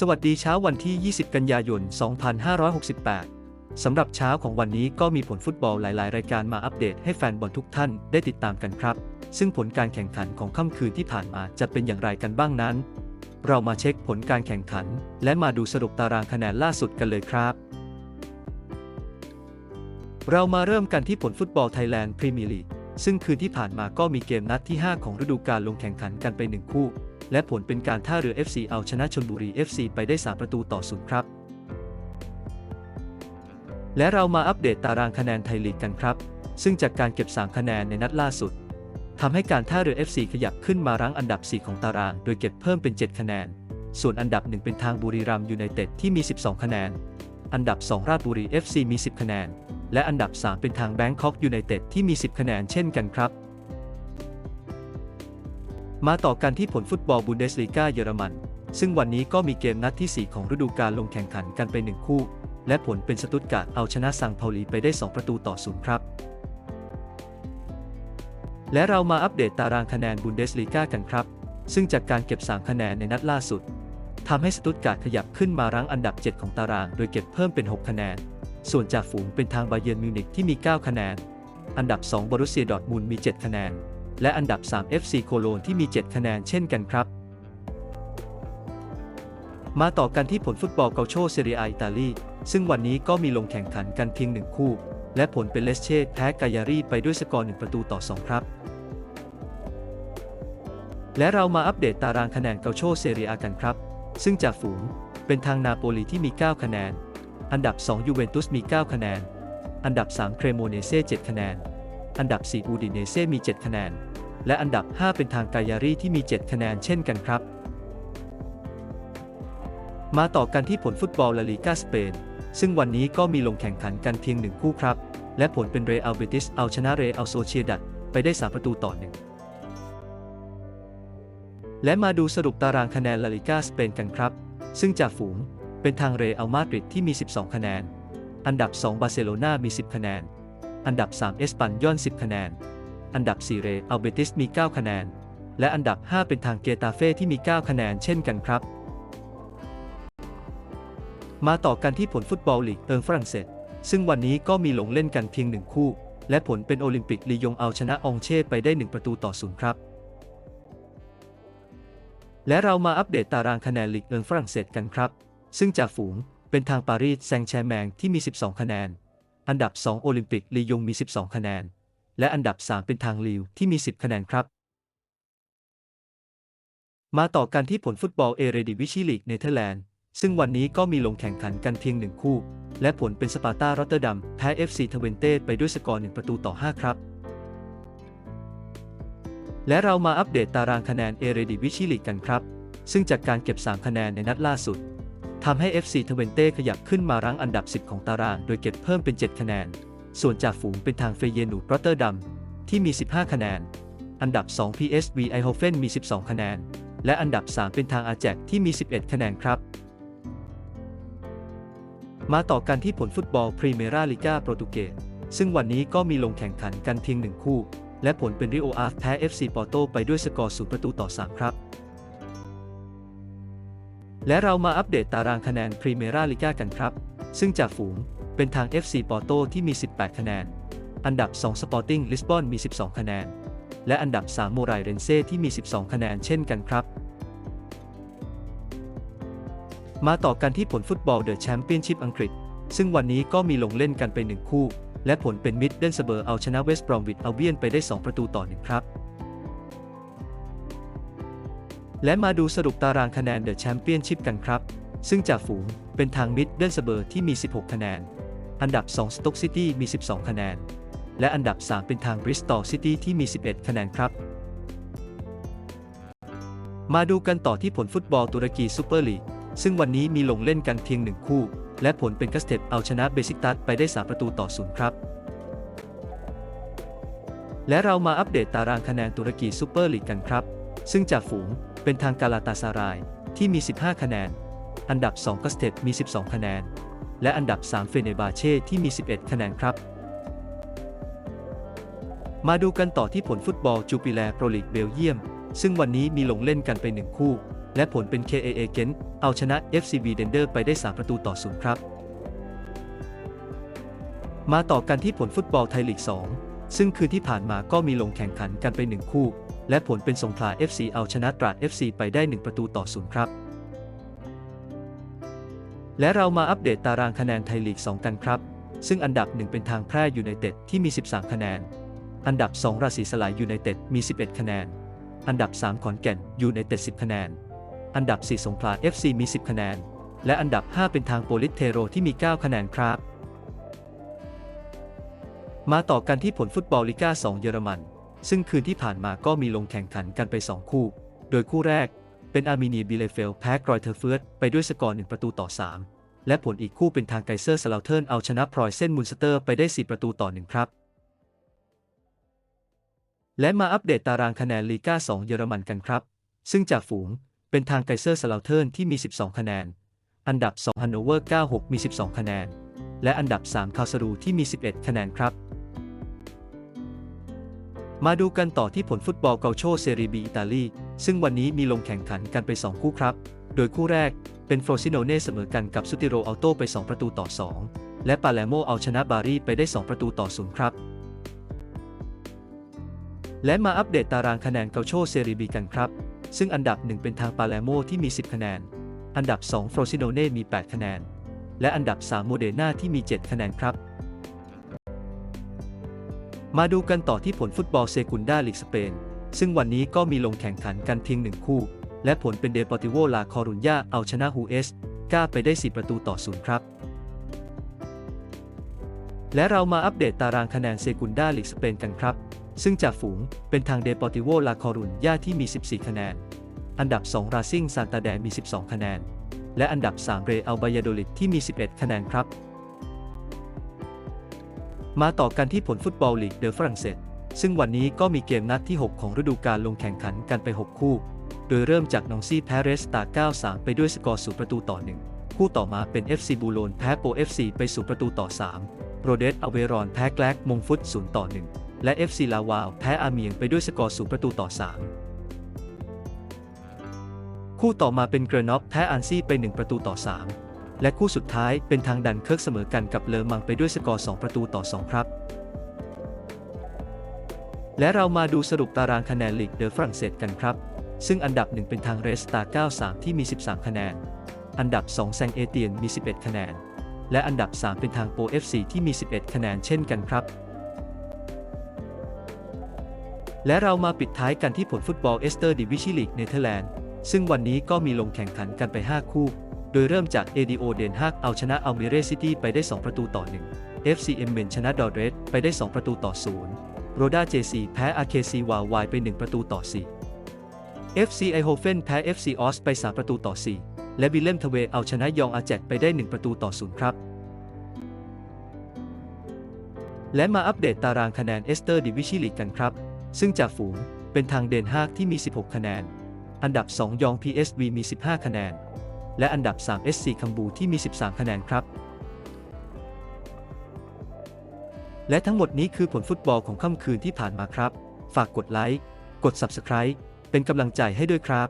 สวัสดีเช้าวันที่ 20 กันยายน 2568 สำหรับเช้าของวันนี้ก็มีผลฟุตบอลหลาย ๆ รายการมาอัปเดตให้แฟนบอลทุกท่านได้ติดตามกันครับ ซึ่งผลการแข่งขันของค่ำคืนที่ผ่านมาจะเป็นอย่างไรกันบ้างนั้น เรามาเช็คผลการแข่งขัน และมาดูสรุปตารางคะแนนล่าสุดกันเลยครับ เรามาเริ่มกันที่ผลฟุตบอลไทยแลนด์พรีเมียร์ลีกซึ่งคืนที่ผ่านมาก็มีเกมนัดที่ 5 ของฤดูกาลลงแข่งขันกันไป 1 คู่ และผลเป็นการท่าเรือ FC เอาชนะชนบุรี FC ไปได้ 3 ประตูต่อศูนย์ครับ และเรามาอัปเดตตารางคะแนนไทยลีกกันครับ ซึ่งจากการเก็บ 3 คะแนนในนัดล่าสุดทำให้การท่าเรือ FC ขยับขึ้นมารั้งอันดับ 4 ของตาราง โดยเก็บเพิ่มเป็น 7 คะแนน ส่วนอันดับ 1 เป็นทางบุรีรัมย์ยูไนเต็ดที่มี 12 คะแนน อันดับ 2 ราชบุรี FC มี 10 คะแนน และอันดับ 3 เป็นทางแบงคอกยูไนเต็ดที่มี 10 คะแนนเช่นกันครับ มาต่อกันที่ผลฟุตบอลบุนเดสลีกาเยอรมัน ซึ่งวันนี้ก็มีเกมนัดที่ 4 ของฤดูกาลลงแข่งขันกันไป1คู่ และผลเป็นสตุตการ์ดเอาชนะซังเปาลีไปได้ 2 ประตูต่อศูนย์ครับ และเรามาอัปเดตตารางคะแนนบุนเดสลีกากันครับ ซึ่งจากการเก็บ 3 คะแนนในนัดล่าสุดทำให้สตุตการ์ดขยับขึ้นมารั้งอันดับ 7 ของตาราง โดยเก็บเพิ่มเป็น 6 คะแนน ส่วนจากฝูงเป็นทางบาเยิร์นมิวนิกที่มี 9 คะแนน อันดับ 2บอรุสเซียดอร์ทมุนด์มี 7 คะแนน และอันดับ 3 FC โคโลนที่มี 7 คะแนนเช่นกันครับ มาต่อกันที่ผลฟุตบอลเกาโชเซเรียอิตาลี ซึ่งวันนี้ก็มีลงแข่งขันกันเพียงหนึ่งคู่ และผลเป็นเลสเช่แพ้กายารีไปด้วยสกอร์1ประตูต่อ 2 ครับ และเรามาอัปเดตตารางคะแนนเกาโชเซเรียกันครับ ซึ่งจากฝูงเป็นทางนาโปลีที่มี 9 คะแนน อันดับ 2 ยูเวนตุสมี 9 คะแนน อันดับ 3 เครโมเนเซ่7คะแนน อันดับ 4 อูดิเนเซ่มี 7 คะแนน และอันดับ 5 เป็นทางกายารีที่มี 7 คะแนนเช่นกันครับ มาต่อกันที่ผลฟุตบอลลาลีกาสเปน ซึ่งวันนี้ก็มีลงแข่งขันกันเพียงหนึ่งคู่ครับ และผลเป็นเรอัลเบติสเอาชนะเรอัลโซเชียดัดไปได้ 3 ประตูต่อหนึ่งและมาดูสรุปตารางคะแนนลาลิกาสเปนกันครับ ซึ่งจากฝูงเป็นทางเรอัลมาดริดที่มี 12 คะแนน อันดับ 2 บาร์เซโลนามี 10 คะแนน อันดับ 3 เอสปันยอน 10 คะแนน อันดับ 4 เรอัลเบติสมี 9 คะแนน และอันดับ 5 เป็นทางเกตาเฟ่ที่มี 9 คะแนนเช่นกันครับ มาต่อกันที่ผลฟุตบอลลีกเอิงฝรั่งเศส ซึ่งวันนี้ก็มีลงเล่นกันเพียงหนึ่งคู่ และผลเป็นโอลิมปิกลียงเอาชนะองเช่ไปได้ 1 ประตูต่อศูนย์ครับ และเรามาอัปเดตตารางคะแนนลีกเอิงฝรั่งเศสกันครับ ซึ่งจากฝูงเป็นทางปารีสแซงต์แชร์แมงที่มี 12 คะแนน อันดับ 2 โอลิมปิกลียงมี 12 คะแนน และอันดับ 3 เป็นทางลิวที่มี 10 คะแนนครับ มาต่อกันที่ผลฟุตบอลเอเรดิวิชิลีกเนเธอร์แลนด์ ซึ่งวันนี้ก็มีลงแข่งขันกันเพียงหนึ่งคู่ และผลเป็นสปาร์ตารอตเตอร์ดัมแพ้ FC ทเวนเต้ไปด้วยสกอร์ 1 ประตูต่อ 5 ครับ และเรามาอัปเดตตารางคะแนนเอเรดิวิชิลีกกันครับ ซึ่งจากการเก็บ 3 คะแนนในนัดล่าสุด ทำให้ FC ทเวนเต้ขยับขึ้นมารั้งอันดับ 10 ของตาราง โดยเก็บเพิ่มเป็น 7 คะแนน ส่วนจากฝูงเป็นทางเฟเยนูรอตเตอร์ดัมที่มี 15 คะแนน อันดับ 2 PSV ไอโฮเฟนมี 12 คะแนน และอันดับ 3 เป็นทางอาแจกที่มี 11 คะแนนครับ มาต่อกันที่ผลฟุตบอลพรีเมราลิกาโปรตุเกสซึ่งวันนี้ก็มีลงแข่งขันกันเพียงหนึ่งคู่ และผลเป็นริโออาร์ฟแพ้ FC ปอร์โตไปด้วยสกอร์ 0 ประตูต่อ 3 ครับ และเรามาอัปเดตตารางคะแนนพรีเมราลิก้ากันครับ ซึ่งจากฝูงเป็นทาง FC ปอร์โตที่มี 18 คะแนน อันดับ2 Sporting Lisbon มี 12 คะแนน และอันดับ 3 โมไรเรนเซ่ที่มี 12 คะแนนเช่นกันครับ มาต่อกันที่ผลฟุตบอลเดอะแชมเปี้ยนชิพอังกฤษ ซึ่งวันนี้ก็มีลงเล่นกันไปหนึ่งคู่ และผลเป็นมิดเดิลสเบอร์เอาชนะเวสต์บรอมวิดเอาเบียนไปได้ 2 ประตูต่อหนึ่งครับ และมาดูสรุปตารางคะแนนเดอะแชมเปี้ยนชิพกันครับ ซึ่งจากฝูงเป็นทางมิดเดิลสเบอร์ที่มี 16 คะแนน อันดับ 2 สต็อกซิตี้มี 12 คะแนน และอันดับ 3 เป็นทางบริสตอลซิตี้ที่มี 11 คะแนนครับ มาดูกันต่อที่ผลฟุตบอลตุรกีซูเปอร์ลีก ซึ่งวันนี้มีลงเล่นกันเพียงหนึ่งคู่ และผลเป็นกัสเต็ดเอาชนะเบซิกตัสไปได้ 3 ประตูต่อศูนย์ครับ และเรามาอัปเดตตารางคะแนนตุรกีซูเปอร์ลีกกันครับ ซึ่งจากฝูง เป็นทางกาลาตาซารายที่มี 15 คะแนน อันดับ 2กัสเตดมี 12 คะแนน และอันดับ 3 เฟเนบาเช่ที่มี 11 คะแนนครับ มาดูกันต่อที่ผลฟุตบอลจูปิแลโปรลีกเบลเยียม ซึ่งวันนี้มีลงเล่นกันไปหนึ่งคู่ และผลเป็น KAA เกนเอาชนะ FCB d e n d e r ไปได้ 3 ประตูต่อศูนย์ครับ มาต่อกันที่ผลฟุตบอลไทยลีก 2 ซึ่งคืนที่ผ่านมาก็มีลงแข่งขันกันไป 1 คู่ และผลเป็นสงขลา FC เอาชนะตราด FC ไปได้ 1 ประตูต่อศูนย์ครับ และเรามาอัปเดตตารางคะแนนไทยลีก 2 กันครับ ซึ่งอันดับ 1 เป็นทางแพร่ยูไนเต็ดที่มี 13 คะแนน อันดับ 2 ราศีสลายยูไนเต็ดมี 11 คะแนน อันดับ 3 ขอนแก่นยูไนเต็ด 10 คะแนน อันดับ 4 สงขลา FC มี 10 คะแนน และอันดับ 5 เป็นทางโปลิสเทโรที่มี 9 คะแนนครับ มาต่อกันที่ผลฟุตบอลลีกา2 เยอรมัน ซึ่งคืนที่ผ่านมาก็มีลงแข่งขันกันไป 2 คู่ โดยคู่แรกเป็นอาร์เมเนียบิเลเฟลแพ้กรอยเทอร์เฟิร์ตไปด้วยสกอร์ 1 ประตูต่อ 3 และผลอีกคู่เป็นทางไกเซอร์สลาเทิร์นเอาชนะพรอยเส้นมุนสเตอร์ไปได้ 4 ประตูต่อ 1 ครับ และมาอัปเดตตารางคะแนนลีกา2 เยอรมันกันครับ ซึ่งจากฝูงเป็นทางไกเซอร์สลาเทิร์นที่มี 12 คะแนน อันดับ2ฮันโนเวอร์ 96 มี 12 คะแนน และอันดับ3คาสรูที่มี 11 คะแนนครับ มาดูกันต่อที่ผลฟุตบอลเกาโชเซรีบีอิตาลี ซึ่งวันนี้มีลงแข่งขันกันไป 2 คู่ครับ โดยคู่แรกเป็นโฟรซิโนเน่เสมอกันกับซูติโรอัลโตไป 2 ประตูต่อ 2 และปาเลโมเอาชนะบารีไปได้ 2 ประตูต่อ0ครับ และมาอัปเดตตารางคะแนนเกาโชเซรีบีกันครับ ซึ่งอันดับ 1 เป็นทางปาเลโมที่มี 10 คะแนน อันดับ 2 โฟรซิโนเน่มี 8 คะแนน และอันดับ 3 โมเดนาที่มี 7 คะแนนครับ มาดูกันต่อที่ผลฟุตบอลเซกุนดาลีกสเปน ซึ่งวันนี้ก็มีลงแข่งขันกันเพียงหนึ่งคู่ และผลเป็นเดปอร์ติโวลาคอรุญญาเอาชนะฮูเอสกาไปได้ 4 ประตูต่อศูนย์ครับ และเรามาอัปเดตตารางคะแนนเซกุนดาลีกสเปนกันครับ ซึ่งจากฝูงเป็นทางเดปอร์ติโวลาคอรุญญาที่มี 14 คะแนน อันดับ 2 ราซิงซานตาแดมี 12 คะแนน และอันดับ 3 เรอัลบายาโดลิดที่มี 11 คะแนนครับ มาต่อกันที่ผลฟุตบอลลีกเดอฝรั่งเศส ซึ่งวันนี้ก็มีเกมนัดที่ 6 ของฤดูกาลลงแข่งขันกันไป 6 คู่ โดยเริ่มจากนองซี่แพ้เรสตา 9-3 ไปด้วยสกอร์สูประตูต่อ 1 คู่ต่อมาเป็น FC บูโลนแพ้โป FC ไปสู่ประตูต่อ 3 โรเดสอเวรอนแพ้แกลกมงฟุต 0 ต่อ 1 และ FC ลาวาวแพ้อาเมียงไปด้วยสกอร์สูประตูต่อ 3 คู่ต่อมาเป็นเกรนอฟแพ้อันซี่ไป 1 ประตูต่อ 3 และคู่สุดท้ายเป็นทางดันเคิร์กเสมอกันกับเลอมังไปด้วยสกอร์ 2 ประตูต่อ 2 ครับ และเรามาดูสรุปตารางคะแนนลีกเดอฝรั่งเศสกันครับ ซึ่งอันดับ 1 เป็นทางเรสตา93 ที่มี 13 คะแนน อันดับ 2 แซงเอเตียนมี 11 คะแนน และอันดับ 3 เป็นทางโป FC ที่มี 11 คะแนนเช่นกันครับและเรามาปิดท้ายกันที่ผลฟุตบอลเอสเตอร์ดิวิชิลีกเนเธอร์แลนด์ ซึ่งวันนี้ก็มีลงแข่งขันกันไป 5 คู่ ดยเริ่มจาก ADO เดนฮากเอาชนะอัลเมเรซิตี้ไปได้ 2 ประตูต่อ 1 FCM เมนชนะดอร์เรสไปได้ 2 ประตูต่อ 0 โรดาเจซีแพ้ RKC วาวายไป 1 ประตูต่อ 4 FC ไอโฮเฟนแพ้ FC ออสไป 3 ประตูต่อ 4 และบิเลมทเวเอาชนะยองอาแจกไปได้ 1 ประตูต่อ 0 ครับ และมาอัปเดตตารางคะแนนเอสเตอร์ดิวิชิลีกกันครับ ซึ่งจากฝูงเป็นทางเดนฮากที่มี 16 คะแนน อันดับ 2 ยอง PSV มี 15 คะแนน และอันดับ 3 SC คัมบูที่มี 13 คะแนนครับ และทั้งหมดนี้คือผลฟุตบอลของค่ำคืนที่ผ่านมาครับ ฝากกดไลค์ กด Subscribe เป็นกำลังใจให้ด้วยครับ